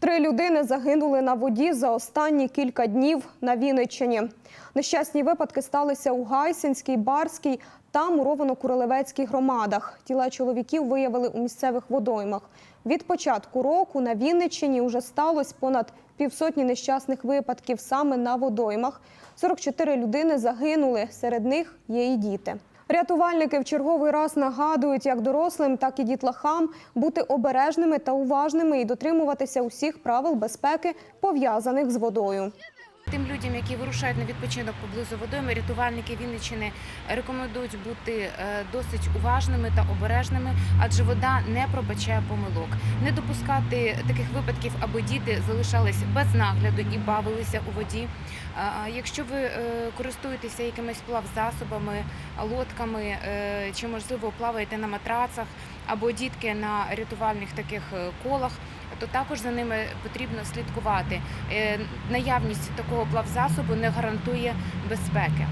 Три людини загинули на воді за останні кілька днів на Вінниччині. Нещасні випадки сталися у Гайсинській, Барській та Муровано-Курилевецькій громадах. Тіла чоловіків виявили у місцевих водоймах. Від початку року на Вінниччині вже сталося понад півсотні нещасних випадків саме на водоймах. 44 людини загинули, серед них є і діти. Рятувальники в черговий раз нагадують як дорослим, так і дітлахам бути обережними та уважними і дотримуватися усіх правил безпеки, пов'язаних з водою. Тим людям, які вирушають на відпочинок поблизу водойми, рятувальники Вінниччини рекомендують бути е, досить уважними та обережними, адже вода не пробачає помилок. Не допускати таких випадків, аби діти залишались без нагляду і бавилися у воді. Якщо ви е, користуєтеся якимись плавзасобами, лодками е, чи можливо плаваєте на матрацах або дітки на рятувальних таких колах, то також за ними потрібно слідкувати. Наявність такого плавзасобу не гарантує безпеки.